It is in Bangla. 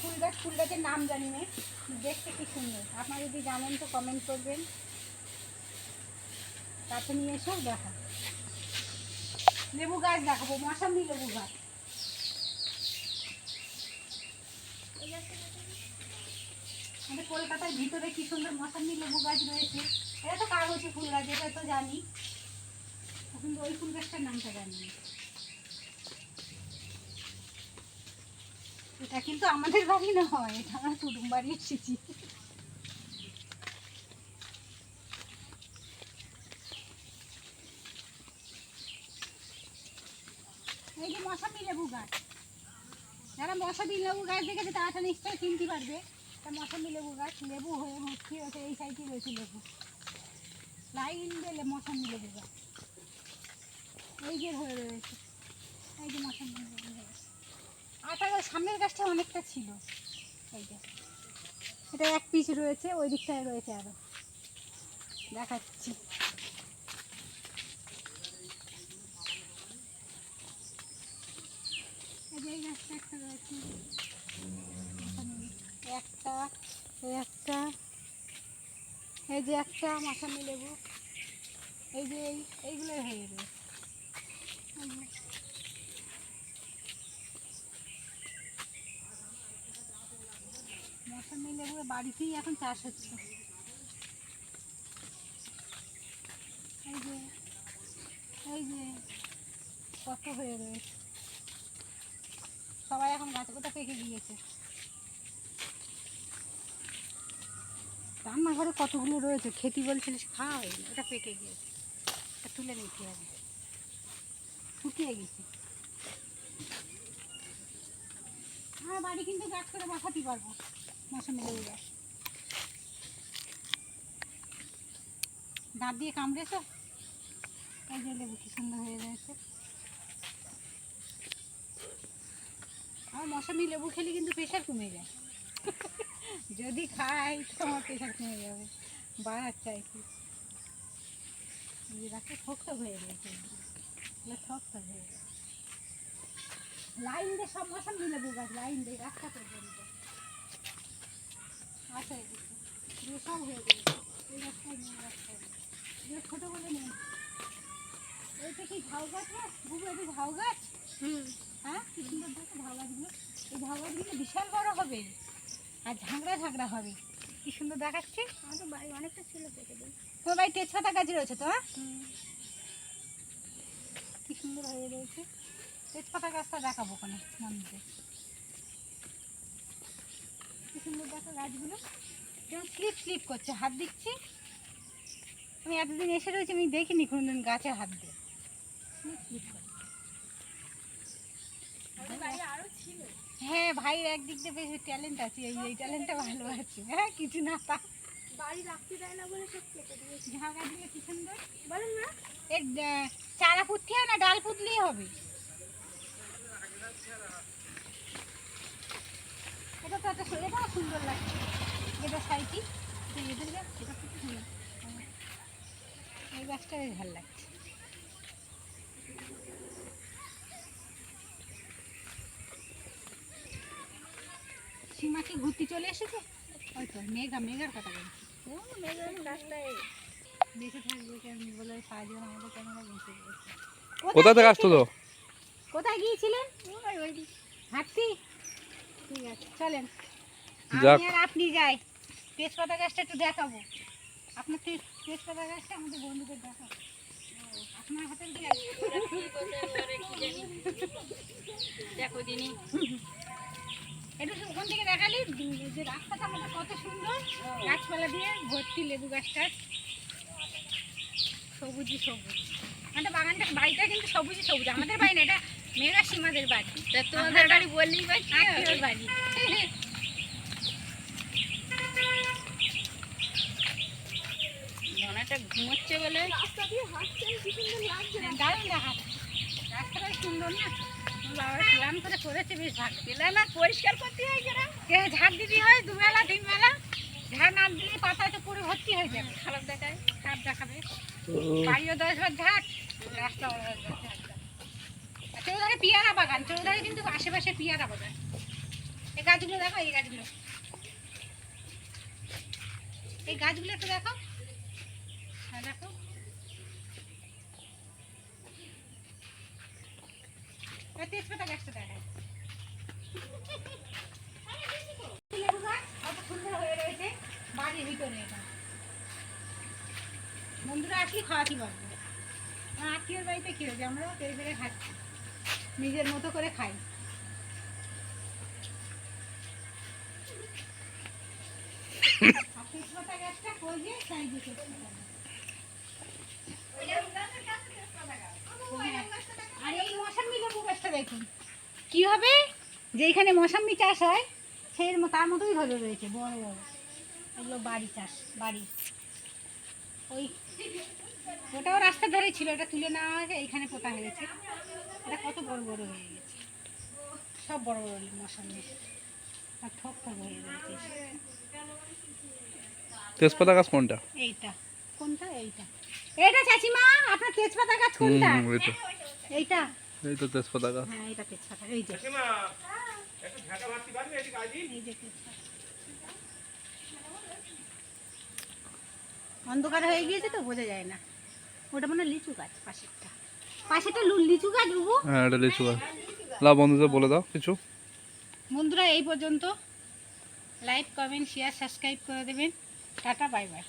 ফুল গাছ ফুল গাছের নাম জানি না। দেখতে কি সুন্দর। আপনারা যদি জানেন তো কমেন্ট করবেন। কাছে নিয়ে এসেও দেখা লেবু গাছ দেখাবো মশামি লেবু গাছ। আমাদের কলকাতার ভিতরে কি সুন্দর মশামি লেবু গাছ রয়েছে। এটা তো কাগজি ফুল গাছ, এটা তো জানি। কিন্তু ওই ফুল গাছটার নামটা জানি না। এটা কিন্তু আমাদের বাড়ি নয়, এটা আমরা কুটুম বাড়ি এসেছি। এই যে মশামি লেবু গাছ। যারা মশামি লেবু গাছ দেখেছে, তারা তো নিশ্চয়ই চিনতে পারবে। তা মশামি লেবু গাছ, লেবু হয়ে ভর্তি হয়েছে, এই সাইডে রয়েছে লেবু। লাইন দিলে মশামি লেবু গাছ। এই যে হয়ে রয়েছে। এই যে মশামি লেবু গাছ আটা সামনের গাছটা অনেকটা ছিল। এই এটা এক পিস রয়েছে, ওই দিকটায় রয়েছে আরও। দেখাচ্ছি। এই গাছটা একটা রয়েছে। একটা এই যে একটা মাসামি লেবু। এই যে এই এইগুলো হয়ে রয়েছে এই যে। মৌসুমি লেবু বাড়িতেই এখন চাষ হচ্ছে। এই যে এই যে, কত হয়ে রয়েছে। সবাই এখন গাছ কোথা পেকে গিয়েছে? রান্নাঘরে কতগুলো রয়েছে? খেতি বলছিল খাওয়া ওটা পেকে গিয়েছে। এটা তুলে নিতে হবে। শুকিয়ে গেছে। হ্যাঁ বাড়ি কিন্তু গাছ করে বসাতে পারব। মৌসুমি লেবু গাছ। দাঁত দিয়ে কামড়েছো? এই যে লেবু কি সুন্দর হয়ে রয়েছে আমার মৌসুমি লেবু খেলে কিন্তু প্রেশার কমে যায়। যদি খাই তো আমার প্রেশার কমে যাবে। বাড়ার চাই কি। রাখতে ঠকঠক হয়ে গেছে ঠকঠক হয়ে গেছে লাইন দিয়ে সব মৌসুমি লেবু গাছ, লাইন দিয়ে রাস্তা পর্যন্ত বিশাল বড় হবে আর ঝাঁকড়া ঝাঁকড়া হবে কি সুন্দর দেখাচ্ছে বাড়ি অনেকটা ছিল পেকে দিন তোমার গাছ রয়েছে তো কি সুন্দর হয়ে রয়েছে। তেজপাতা গাছটা দেখাবো ওখানে মন্দিরে। সুন্দর দেখো গাছগুলো। যেমন স্লিপ স্লিপ করছে হাত দিচ্ছি। আমি এতদিন এসে রয়েছি আমি দেখিনি কোনোদিন গাছে হাত দিয়ে। স্লিপ করছে। হ্যাঁ ভাইয়ের একদিক দিয়ে বেশ ট্যালেন্ট আছে এই এই ট্যালেন্টটা ভালো আছে। হ্যাঁ কিছু না তা। বাড়ি রাখতে দেয় না বলে সব কেটে দিয়েছে। ঝাঁ গাছগুলো কি সুন্দর? বলেন না। এর চারা পুঁততে হয় না ডাল পুঁতলেই হবে। এটা সুন্দর লাগছে। এটা সাইটি গাছ এটা খুব সুন্দর। এই গাছটা বেশ ভালো লাগছে। সীমা কি ঘুরতে চলে এসেছে? ওই তো মেঘা মেঘার কথা বলছি। ও মেঘের গাছটায় বেঁচে থাকবে কেন বলে সাহায্য আমাদের ক্যামেরা বেঁচে কোথা থেকে আসতো তো? কোথায় গিয়েছিলেন ওই ওই হাঁটতি? ঠিক আছে চলেন। যাক। আমি আর আপনি যাই। তেজপাতা গাছটা একটু দেখাবো। আপনার তেজপাতা গাছটা আমাদের বন্ধুদের দেখাবো। আপনার দেখো দিনি। ওখান থেকে দেখালি যে রাস্তাটা আমাদের কত সুন্দর। গাছপালা দিয়ে ভর্তি লেবু গাছটা। সবুজই সবুজ। আমাদের বাগানটা বাড়িটা কিন্তু সবুজই সবুজ। আমাদের বাড়ি না এটা মেয়েরা সীমাদের বাড়ি। তা তোমাদের বাড়ি বললেই বা কি হবে? আত্মীয়র বাড়ি। ধনাটা ঘুমোচ্ছে বলে। দেখা রাস্তাটা সুন্দর না? বাবা প্ল্যান করে করেছে বেশ পেলে পরিষ্কার করতে হয় কেনা যে ঝাড় দিতে হয়? দুবেলা তিন বেলা ঝাড় না দিলে পাতা তো পুরো ভর্তি হয়ে যাবে। খারাপ দেখায় খারাপ দেখাবে। বাড়িও দশ বার ঝাড় ঝাড় চৌধারে পিয়ারা বাগান চৌধারে কিন্তু আশেপাশে পিয়ারা বাগান। এই গাছগুলো দেখো এই গাছগুলো। এই গাছগুলো একটু দেখো। হ্যাঁ তেজপাতা গাছটা দেখো লেবু গাছ কত সুন্দর হয়ে রয়েছে বাড়ির ভিতরে এটা বন্ধুরা আসলে খাওয়াতে পারব আত্মীয়র বাড়িতে কী হয়েছে আমরাও পেরে পেরে খাচ্ছি। নিজের মতো করে খাই আর তেজপাতা গাছটা কই যে তাই যে তেজপাতা গাছ। হ্যাঁ। আর এই মৌসাম্বি লেবু গাছটা দেখুন কি হবে? যে এখানে মৌসাম্বি চাষ হয় সেই তার মতোই ধরে রয়েছে বড় বড়। এগুলো বাড়ি চাষ বাড়ি। ওই ওটাও রাস্তার ধারে ছিল এটা তুলে নেওয়া হয়েছে এইখানে পোতা হয়েছে। এটা কত বড় বড় হয়ে গেছে। সব বড় বড় মৌসাম্বি আর ঠক ঠক হয়ে রয়েছে। তেজপাতা গাছ কোনটা? এইটা। কোনটা? এইটা। এইটা চাচিমা আপনার তেজপাতা গাছ কোনটা? এইটা। এই তো তেজপাতা গাছ। হ্যাঁ এটা তেজপাতা এই যে। এই যে তেজপাতা। অন্ধকার হয়ে গিয়েছে তো বোঝা যায় না। ওটা মানে লিচু গাছ পাশেরটা। পাশেরটা লু- লিচু গাছ বুবু হ্যাঁ এটা লিচু গাছ। লাভ বন্ধুদের বলে দাও কিছু। বন্ধুরা এই পর্যন্ত। লাইক কমেন্ট শেয়ার সাবস্ক্রাইব করে দেবেন। Tata bye bye